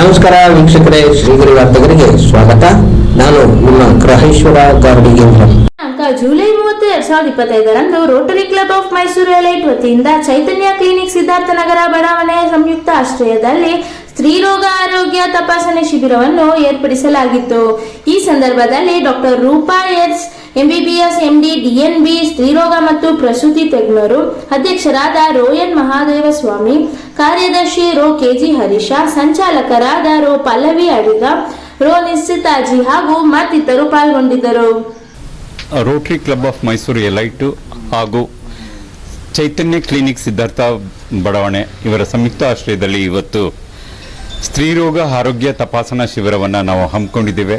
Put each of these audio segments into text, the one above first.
ನಮಸ್ಕಾರ ವೀಕ್ಷಕರೇ, ಶ್ರೀಗಿರಿ ವಾರ್ತೆಗರಿಗೆ ಸ್ವಾಗತ. ನಾನು ನಿಮ್ಮ ಗ್ರಹೇಶ್ವರ ಗಾರ್ಡಿಗೇಂದ್ರ ಜುಲೈ ಮೂವತ್ತು, ಎರಡ್ ಸಾವಿರದ ಇಪ್ಪತ್ತೈದರಂದು rotary club of Mysuru elite ವತಿಯಿಂದ ಚೈತನ್ಯ ಕ್ಲಿನಿಕ್ ಸಿದ್ಧಾರ್ಥ ನಗರ ಬಡಾವಣೆಯ ಸಂಯುಕ್ತ ಆಶ್ರಯದಲ್ಲಿ ಸ್ತ್ರೀರೋಗ ಆರೋಗ್ಯ ತಪಾಸಣೆ ಶಿಬಿರವನ್ನು ಏರ್ಪಡಿಸಲಾಗಿತ್ತು. ಈ ಸಂದರ್ಭದಲ್ಲಿ doctor Rupa S MBBS MD DNB ಸ್ತ್ರೀರೋಗ ಮತ್ತು ಪ್ರಸೂತಿ ತಜ್ಞರು, ಅಧ್ಯಕ್ಷರಾದ ರೋಯನ್ ಮಹಾದೇವ ಸ್ವಾಮಿ ಕಾರ್ಯದರ್ಶಿ ರೋ ಕೆಜಿ ಹರೀಶ, ಸಂಚಾಲಕರಾದ ರೋ ಪಲ್ಲವಿ ಅಡಿಗ, ರೋ ನಿಶ್ಚಿತಾಜಿ ಹಾಗೂ ಮತ್ತಿತರರು ಪಾಲ್ಗೊಂಡಿದ್ದರು. Rotary club of Mysuru elite ಹಾಗೂ ಚೈತನ್ಯ ಕ್ಲಿನಿಕ್ ಸಿದ್ಧಾರ್ಥ ಬಡಾವಣೆ ಇವರ ಸಂಯುಕ್ತ ಆಶ್ರಯದಲ್ಲಿ ಇವತ್ತು ಸ್ತ್ರೀರೋಗ ಆರೋಗ್ಯ ತಪಾಸಣಾ ಶಿಬಿರವನ್ನು ನಾವು ಹಮ್ಮಿಕೊಂಡಿದ್ದೇವೆ.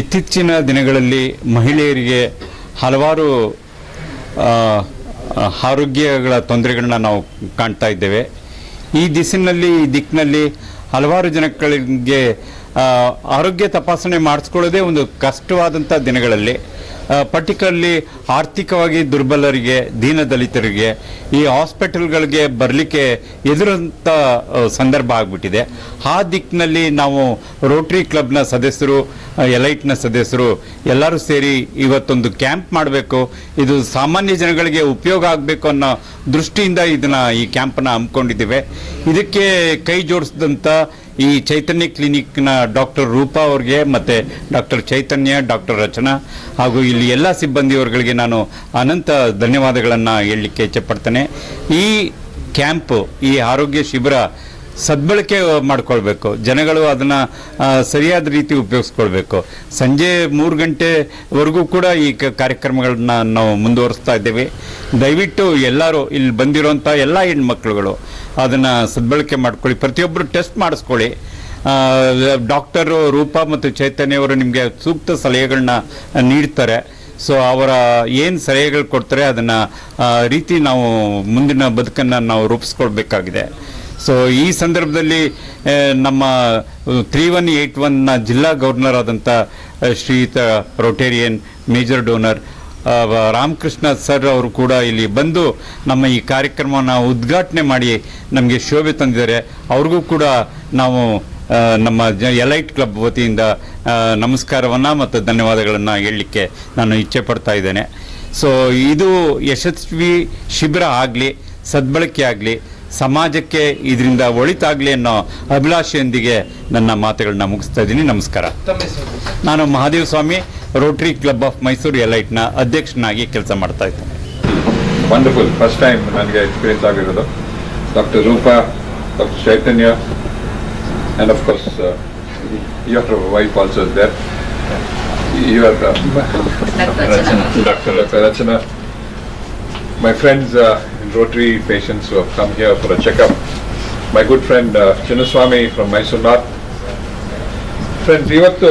ಇತ್ತೀಚಿನ ದಿನಗಳಲ್ಲಿ ಮಹಿಳೆಯರಿಗೆ ಹಲವಾರು ಆರೋಗ್ಯಗಳ ತೊಂದರೆಗಳನ್ನ ನಾವು ಕಾಣ್ತಾ ಇದ್ದೇವೆ. ಈ ದಿಸಿನಲ್ಲಿ ಈ ದಿಕ್ಕಿನಲ್ಲಿ ಹಲವಾರು ಜನಗಳಿಗೆ ಆರೋಗ್ಯ ತಪಾಸಣೆ ಮಾಡಿಸ್ಕೊಳ್ಳೋದೇ ಒಂದು ಕಷ್ಟವಾದಂಥ ದಿನಗಳಲ್ಲಿ ಪರ್ಟಿಕ್ಯುಲರ್ಲಿ ಆರ್ಥಿಕವಾಗಿ ದುರ್ಬಲರಿಗೆ ದೀನದಲಿತರಿಗೆ ಈ ಹಾಸ್ಪಿಟಲ್ಗಳಿಗೆ ಬರಲಿಕ್ಕೆ ಎದುರಂಥ ಸಂದರ್ಭ ಆಗಿಬಿಟ್ಟಿದೆ. ಆ ದಿಕ್ಕಿನಲ್ಲಿ ನಾವು ರೋಟ್ರಿ ಕ್ಲಬ್ನ ಸದಸ್ಯರು ಎಲೈಟ್ನ ಸದಸ್ಯರು ಎಲ್ಲರೂ ಸೇರಿ ಇವತ್ತೊಂದು ಕ್ಯಾಂಪ್ ಮಾಡಬೇಕು. ಇದು ಸಾಮಾನ್ಯ ಜನಗಳಿಗೆ ಉಪಯೋಗ ಆಗಬೇಕು ಅನ್ನೋ ದೃಷ್ಟಿಯಿಂದ ಇದನ್ನು ಈ ಕ್ಯಾಂಪನ್ನು ಹಮ್ಮಿಕೊಂಡಿದ್ದೇವೆ. ಇದಕ್ಕೆ ಕೈ ಜೋಡಿಸಿದಂಥ ಈ ಚೈತನ್ಯ ಕ್ಲಿನಿಕ್ನ ಡಾಕ್ಟರ್ ರೂಪಾ ಅವ್ರಿಗೆ ಮತ್ತು ಡಾಕ್ಟರ್ ಚೈತನ್ಯ, ಡಾಕ್ಟರ್ ರಚನಾ ಹಾಗೂ ಇಲ್ಲಿ ಎಲ್ಲ ಸಿಬ್ಬಂದಿಯವರುಗಳಿಗೆ ನಾನು ಅನಂತ ಧನ್ಯವಾದಗಳನ್ನು ಹೇಳಲಿಕ್ಕೆ ಇಚ್ಛಪಡ್ತೇನೆ. ಈ ಕ್ಯಾಂಪು, ಈ ಆರೋಗ್ಯ ಶಿಬಿರ ಸದ್ಬಳಕೆ ಮಾಡ್ಕೊಳ್ಬೇಕು. ಜನಗಳು ಅದನ್ನು ಸರಿಯಾದ ರೀತಿ ಉಪಯೋಗಿಸ್ಕೊಳ್ಬೇಕು. ಸಂಜೆ ಮೂರು ಗಂಟೆವರೆಗೂ ಕೂಡ ಈ ಕಾರ್ಯಕ್ರಮಗಳನ್ನ ನಾವು ಮುಂದುವರಿಸ್ತಾ ಇದ್ದೇವೆ. ದಯವಿಟ್ಟು ಎಲ್ಲರೂ ಇಲ್ಲಿ ಬಂದಿರೋಂಥ ಎಲ್ಲ ಹೆಣ್ಮಕ್ಳುಗಳು ಅದನ್ನು ಸದ್ಬಳಕೆ ಮಾಡ್ಕೊಳ್ಳಿ. ಪ್ರತಿಯೊಬ್ಬರು ಟೆಸ್ಟ್ ಮಾಡಿಸ್ಕೊಳ್ಳಿ. ಡಾಕ್ಟರು ರೂಪಾ ಮತ್ತು ಚೈತನ್ಯವರು ನಿಮಗೆ ಸೂಕ್ತ ಸಲಹೆಗಳನ್ನ ನೀಡ್ತಾರೆ. ಸೊ, ಅವರ ಏನು ಸಲಹೆಗಳು ಕೊಡ್ತಾರೆ ಅದನ್ನು ರೀತಿ ನಾವು ಮುಂದಿನ ಬದುಕನ್ನು ನಾವು ರೂಪಿಸ್ಕೊಳ್ಬೇಕಾಗಿದೆ. ಸೊ, ಈ ಸಂದರ್ಭದಲ್ಲಿ ನಮ್ಮ ತ್ರೀ ಒನ್ ಏಯ್ಟ್ ಒನ್ನ ಜಿಲ್ಲಾ ಗವರ್ನರ್ ಆದಂಥ ಶ್ರೀಯುತ Rotarian major donor Ramakrishna sir ಅವರು ಕೂಡ ಇಲ್ಲಿ ಬಂದು ನಮ್ಮ ಈ ಕಾರ್ಯಕ್ರಮವನ್ನು ಉದ್ಘಾಟನೆ ಮಾಡಿ ನಮಗೆ ಶೋಭೆ ತಂದಿದ್ದಾರೆ. ಅವ್ರಿಗೂ ಕೂಡ ನಾವು ನಮ್ಮ ಜ ಎಲೈಟ್ ಕ್ಲಬ್ ವತಿಯಿಂದ ನಮಸ್ಕಾರವನ್ನು ಮತ್ತು ಧನ್ಯವಾದಗಳನ್ನು ಹೇಳಲಿಕ್ಕೆ ನಾನು ಇಚ್ಛೆ ಪಡ್ತಾ ಇದ್ದೇನೆ. ಸೊ ಇದು ಯಶಸ್ವಿ ಶಿಬಿರ ಆಗಲಿ ಸದ್ಬಳಕೆ ಆಗಲಿ ಸಮಾಜಕ್ಕೆ ಇದರಿಂದ ಒಳಿತಾಗಲಿ ಅನ್ನೋ ಅಭಿಲಾಷೆಯೊಂದಿಗೆ ನನ್ನ ಮಾತುಗಳನ್ನ ಮುಗಿಸ್ತಾ ಇದ್ದೀನಿ. ನಮಸ್ಕಾರ. ನಾನು Mahadeva Swamy rotary club of Mysuru ಎಲೈಟ್ನ ಅಧ್ಯಕ್ಷನಾಗಿ ಕೆಲಸ ಮಾಡ್ತಾ ಇದ್ದೇನೆ ವಂಡರ್ಫುಲ್ ಫಸ್ಟ್ ಟೈಮ್ ನನಗೆ ಎಕ್ಸ್ಪೀರಿಯನ್ಸ್ ಆಗಿರೋದು. Doctor Roopa doctor Chaitanya and of course your wife also is there your doctor Rachana my friends uh, in Rotary patients who have come here for a checkup. My good friend uh, from ಇವತ್ತು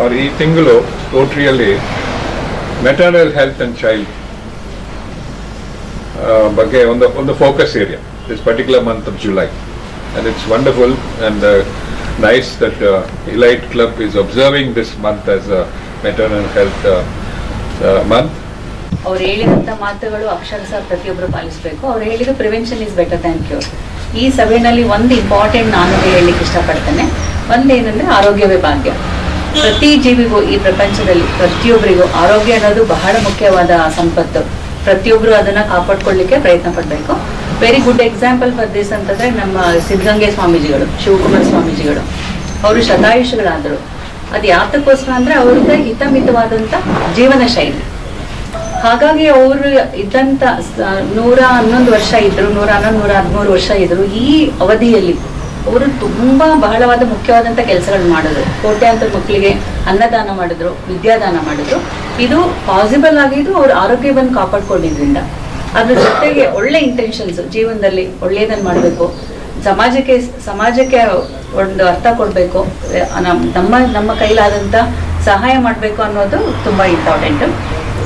ಅವ್ರ ಈ ತಿಂಗಳು ರೋಟ್ರಿಯಲ್ಲಿ maternal health and child ಬಗ್ಗೆ ಒಂದು ಒಂದು focus area this particular month of July and it's wonderful and nice that elite club is observing this month as maternal health month ಅವ್ರು ಹೇಳಿದಂತ ಮಾತುಗಳು ಅಕ್ಷರಶಃ ಪ್ರತಿಯೊಬ್ಬರು ಪಾಲಿಸಬೇಕು. ಅವ್ರು ಹೇಳಿದ prevention is better than cure ಈ ಸಭೆಯಲ್ಲಿ ಒಂದು ಇಂಪಾರ್ಟೆಂಟ್ ನಾನು ಹೇಳಲಿಕ್ಕೆ ಇಷ್ಟಪಡ್ತೇನೆ. ಒಂದೇನೆಂದ್ರೆ ಆರೋಗ್ಯವೇ ಭಾಗ್ಯ. ಪ್ರತಿ ಜೀವಿಗೂ ಈ ಪ್ರಪಂಚದಲ್ಲಿ ಪ್ರತಿಯೊಬ್ಬರಿಗೂ ಆರೋಗ್ಯ ಅನ್ನೋದು ಬಹಳ ಮುಖ್ಯವಾದ ಸಂಪತ್ತು. ಪ್ರತಿಯೊಬ್ಬರು ಅದನ್ನ ಕಾಪಾಡ್ಕೊಳ್ಳಿಕ್ಕೆ ಪ್ರಯತ್ನ ಪಡಬೇಕು. Very good example for this ಅಂತಂದ್ರೆ ನಮ್ಮ ಸಿದ್ಧಗಂಗೆ ಸ್ವಾಮೀಜಿಗಳು, ಶಿವಕುಮಾರ ಸ್ವಾಮೀಜಿಗಳು. ಅವರು ಶತಾಯುಷಗಳಾದರು. ಅದು ಯಾತಕ್ಕೋಸ್ಕರ ಅಂದ್ರೆ ಅವ್ರದ್ದು ಹಿತಮಿತವಾದಂತ ಜೀವನ ಶೈಲಿ. ಹಾಗಾಗಿ ಅವರು ಇದ್ದಂತ ನೂರ ಹನ್ನೊಂದು ವರ್ಷ ಇದ್ರು, ನೂರ ಹನ್ನೊಂದು, ನೂರ ಹದಿಮೂರು ವರ್ಷ ಇದ್ರು ಈ ಅವಧಿಯಲ್ಲಿ. ಅವರು ತುಂಬಾ ಬಹಳವಾದ ಮುಖ್ಯವಾದಂತ ಕೆಲಸಗಳು ಮಾಡಿದ್ರು. ಕೋಟ್ಯಾಂತರ ಮಕ್ಕಳಿಗೆ ಅನ್ನದಾನ ಮಾಡಿದ್ರು, ವಿದ್ಯಾದಾನ ಮಾಡಿದ್ರು. ಇದು ಪಾಸಿಬಲ್ ಆಗಿದ್ದು ಅವ್ರ ಆರೋಗ್ಯವನ್ನು ಕಾಪಾಡ್ಕೊಂಡಿದ್ರಿಂದ. ಅದ್ರ ಜೊತೆಗೆ ಒಳ್ಳೆ ಇಂಟೆನ್ಷನ್ಸ್ ಜೀವನದಲ್ಲಿ ಒಳ್ಳೆಯದನ್ನು ಮಾಡಬೇಕು. ಸಮಾಜಕ್ಕೆ ಸಮಾಜಕ್ಕೆ ಒಂದು ಅರ್ಥ ಕೊಡಬೇಕು. ನಮ್ಮ ನಮ್ಮ ಕೈಲಾದಂಥ ಸಹಾಯ ಮಾಡಬೇಕು ಅನ್ನೋದು ತುಂಬಾ ಇಂಪಾರ್ಟೆಂಟ್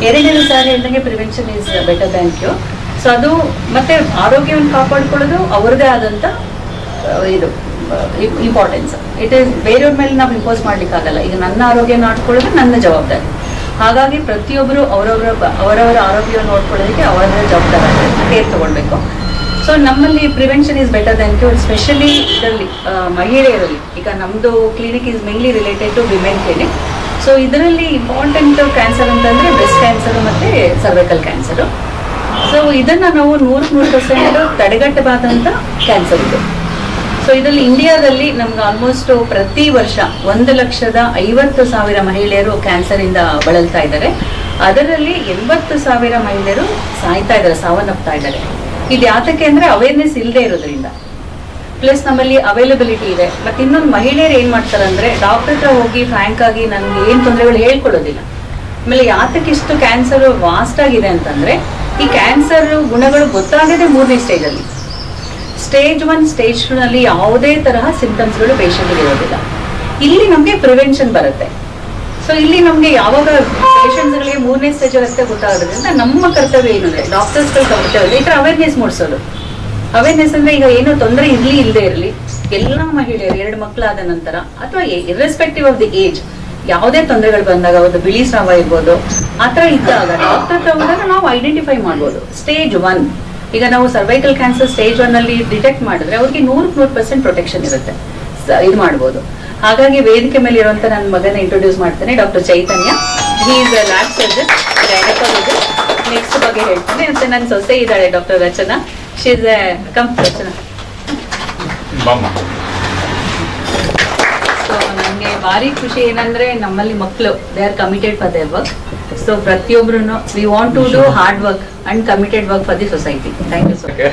ಎರಡನೇ ಸಾರಿ ಅಂದಂಗೆ prevention is better than you so ಅದು ಮತ್ತೆ ಆರೋಗ್ಯವನ್ನು ಕಾಪಾಡ್ಕೊಳ್ಳೋದು ಅವ್ರದ್ದೇ ಆದಂಥ ಇದು ಇಂಪಾರ್ಟೆನ್ಸ್ ಇಟ್ ಈಸ್ ಬೇರೆಯವ್ರ ಮೇಲೆ ನಾವು ಇಂಪೋಸ್ ಮಾಡ್ಲಿಕ್ಕಾಗಲ್ಲ ಈಗ ನನ್ನ ಆರೋಗ್ಯ ನೋಡ್ಕೊಳ್ಳೋದು ನನ್ನ ಜವಾಬ್ದಾರಿ. ಹಾಗಾಗಿ ಪ್ರತಿಯೊಬ್ಬರು ಅವರವರ ಅವರವರ ಆರೋಗ್ಯವನ್ನು ನೋಡ್ಕೊಳ್ಳೋದಕ್ಕೆ ಅವರವರ ಜವಾಬ್ದಾರಿ ಕೇರ್ ತಗೊಳ್ಬೇಕು. ಸೊ ನಮ್ಮಲ್ಲಿ prevention is better then cure specially ಇದರಲ್ಲಿ ಮಹಿಳೆಯರಲ್ಲಿ. ಈಗ ನಮ್ಮದು clinic is mainly related to women clinic so ಇದರಲ್ಲಿ ಇಂಪಾರ್ಟೆಂಟ್ ಕ್ಯಾನ್ಸರ್ ಅಂತಂದರೆ ಬ್ರೆಸ್ಟ್ ಕ್ಯಾನ್ಸರು ಮತ್ತು ಸರ್ವೈಕಲ್ ಕ್ಯಾನ್ಸರು ಸೊ ಇದನ್ನು ನಾವು ನೂರಕ್ಕೆ ನೂರು ಪರ್ಸೆಂಟ್ ತಡೆಗಟ್ಟಬಾದಂಥ ಕ್ಯಾನ್ಸರ್ ಇದು. ಸೊ ಇದರಲ್ಲಿ ಇಂಡಿಯಾದಲ್ಲಿ ನಮ್ಗೆ ಆಲ್ಮೋಸ್ಟ್ ಪ್ರತಿ ವರ್ಷ ಒಂದು ಲಕ್ಷದ ಐವತ್ತು ಸಾವಿರ ಮಹಿಳೆಯರು ಕ್ಯಾನ್ಸರಿಂದ ಬಳಲ್ತಾ ಇದ್ದಾರೆ. ಅದರಲ್ಲಿ ಎಂಬತ್ತು ಸಾವಿರ ಮಹಿಳೆಯರು ಸಾಯ್ತಾ ಇದ್ದಾರೆ, ಸಾವನ್ನಪ್ತಾ ಇದ್ದಾರೆ. ಇದು ಯಾತಕ್ಕೆ ಅಂದ್ರೆ ಅವೇರ್ನೆಸ್ ಇಲ್ಲದೆ ಇರೋದ್ರಿಂದ. ಪ್ಲಸ್ ನಮ್ಮಲ್ಲಿ ಅವೈಲಬಿಲಿಟಿ ಇದೆ. ಮತ್ತೆ ಇನ್ನೊಂದು ಮಹಿಳೆಯರು ಏನ್ ಮಾಡ್ತಾರೆ ಅಂದ್ರೆ ಡಾಕ್ಟರ್ ಹತ್ರ ಹೋಗಿ ಫ್ರಾಂಕ್ ಆಗಿ ನನ್ಗೆ ಏನ್ ತೊಂದರೆಗಳು ಹೇಳ್ಕೊಳ್ಳೋದಿಲ್ಲ ಆಮೇಲೆ ಯಾತಕ್ಕೆ ಇಷ್ಟು ಕ್ಯಾನ್ಸರ್ ವಾಸ್ಟ್ ಆಗಿದೆ ಅಂತಂದ್ರೆ, ಈ ಕ್ಯಾನ್ಸರ್ ಗುಣಗಳು ಗೊತ್ತಾಗದೆ ಮೂರನೇ ಸ್ಟೇಜ್ ಅಲ್ಲಿ. ಸ್ಟೇಜ್ ಒನ್ ಸ್ಟೇಜ್ ಟೂ ನಲ್ಲಿ ಯಾವುದೇ ತರಹ ಸಿಂಟಮ್ಸ್ಗಳು ಪೇಷಂಟ್ಗೆ ಇರೋದಿಲ್ಲ. ಇಲ್ಲಿ ನಮಗೆ ಪ್ರಿವೆನ್ಷನ್ ಬರುತ್ತೆ. ಸೊ ಇಲ್ಲಿ ನಮಗೆ ಯಾವಾಗ ಪೇಷಂಟ್ಸ್ಗಳಿಗೆ ಮೂರನೇ ಸ್ಟೇಜ್ ಅಷ್ಟೇ ಗೊತ್ತಾಗೋದ್ರಿಂದ ನಮ್ಮ ಕರ್ತವ್ಯ ಏನು ಡಾಕ್ಟರ್ಸ್ ಡಾಕ್ಟರ್ಸ್ಗಳ ಕರ್ತವ್ಯ ಈ ಥರ ಅವೇರ್ನೆಸ್ ಮೂಡಿಸೋದು. ಅವೇರ್ನೆಸ್ ಅಂದ್ರೆ ಈಗ ಏನು ತೊಂದರೆ ಇರಲಿ ಇಲ್ಲದೆ ಇರಲಿ, ಎಲ್ಲ ಮಹಿಳೆಯರು, ಎರಡು ಮಕ್ಕಳಾದ ನಂತರ ಅಥವಾ ಇರ್ರೆಸ್ಪೆಕ್ಟಿವ್ ಆಫ್ ದಿ ಏಜ್ ಯಾವುದೇ ತೊಂದರೆಗಳು ಬಂದಾಗ ಒಂದು ಬಿಳಿ ಸ್ರಾವ ಇರ್ಬೋದು, ಆ ಥರ ಇದ್ದಾಗ ಡಾಕ್ಟರ್ ಹತ್ರ ಹೋದಾಗ ನಾವು ಐಡೆಂಟಿಫೈ ಮಾಡ್ಬೋದು. ಸ್ಟೇಜ್ ಒನ್ ಈಗ ನಾವು ಸರ್ವೈಕಲ್ ಕ್ಯಾನ್ಸರ್ ಸ್ಟೇಜ್ ಒನ್ ಅಲ್ಲಿ ಡಿಟೆಕ್ಟ್ ಮಾಡಿದ್ರೆ ಅವ್ರಿಗೆ ನೂರು ನೂರು ಪರ್ಸೆಂಟ್ ಪ್ರೊಟೆಕ್ಷನ್ ಇರುತ್ತೆ. ಇದು ಮಾಡ್ಬೋದು. ಹಾಗಾಗಿ ವೇದಿಕೆ ಮೇಲೆ ಇರುವಂತ ನನ್ನ ಮಗನ ಇಂಟ್ರೊಡ್ಯೂಸ್ ಮಾಡ್ತೇನೆ doctor Chaitanya. Is lab surgeon gynaecology next ಬಗ್ಗೆ ಹೇಳ್ತೇನೆ. ಮತ್ತೆ ನನ್ನ ಸೊಸೆ ಇದ್ದಾಳೆ doctor Rachana. She's come Rachana. So ನನಗೆ ಭಾರಿ ಖುಷಿ ಏನಂದ್ರೆ ನಮ್ಮಲ್ಲಿ ಮಕ್ಕಳು they are committed for their work so ಪ್ರತಿಯೊಬ್ರು we want to do hard work and committed work for the society thank you so okay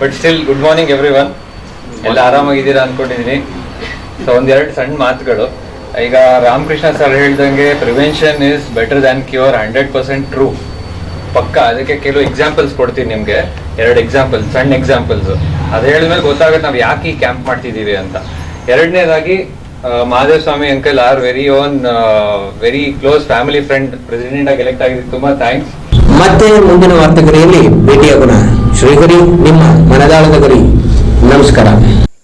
but still good morning everyone ಎಲ್ಲ ಆರಾಮಾಗಿದ್ದೀರಾ ಅನ್ಕೊಂಡಿದ್ದೀನಿ. ಸೊ ಒಂದೆರಡು ಸಣ್ಣ ಮಾತುಗಳು. ಈಗ ರಾಮಕೃಷ್ಣ ಸರ್ ಹೇಳ್ದಂಗೆ prevention is better than cure hundred percent true ಪಕ್ಕ ಅದಕ್ಕೆ ಕೆಲವು ಎಕ್ಸಾಂಪಲ್ಸ್ ಕೊಡ್ತೀನಿ ನಿಮಗೆ. ಎರಡು ಎಕ್ಸಾಂಪಲ್ ಸಣ್ಣ ಎಕ್ಸಾಂಪಲ್ಸ್ ಅದು ಹೇಳಿದ್ಮೇಲೆ ಗೊತ್ತಾಗುತ್ತೆ ನಾವು ಯಾಕೆ ಈ ಕ್ಯಾಂಪ್ ಮಾಡ್ತಿದ್ದೀವಿ ಅಂತ. ಎರಡನೇದಾಗಿ Mahadev Swamy uncle are very own very close family friend president ಆಗಿ ಎಲೆಕ್ಟ್ ಆಗಿದ್ದು ತುಂಬಾ ಥ್ಯಾಂಕ್ಸ್ ಮತ್ತೆ ಮುಂದಿನ ವಾರ್ತೆಗರಿಯಲ್ಲಿ ಭೇಟಿಯಾಗೋಣ. ಶ್ರೀಗರಿ ನಿಮ್ಮ ಮನದಾಳದ ಗರಿ. ನಮಸ್ಕಾರ.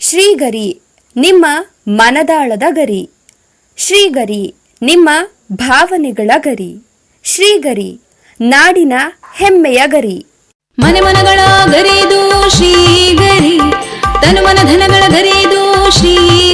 ಶ್ರೀಗರಿ ನಿಮ್ಮ ಮನದಾಳದ ಗರಿ. ಶ್ರೀಗರಿ ನಿಮ್ಮ ಭಾವನೆಗಳ ಗರಿ. ಶ್ರೀಗರಿ ನಾಡಿನ ಹೆಮ್ಮೆಯ ಗರಿ. ಮನೆ ಮನಗಳ ಗರಿದು ಶ್ರೀಗರಿ ತನು ಮನ ಧನಗಳ ಗರಿದು ಶ್ರೀಗರಿ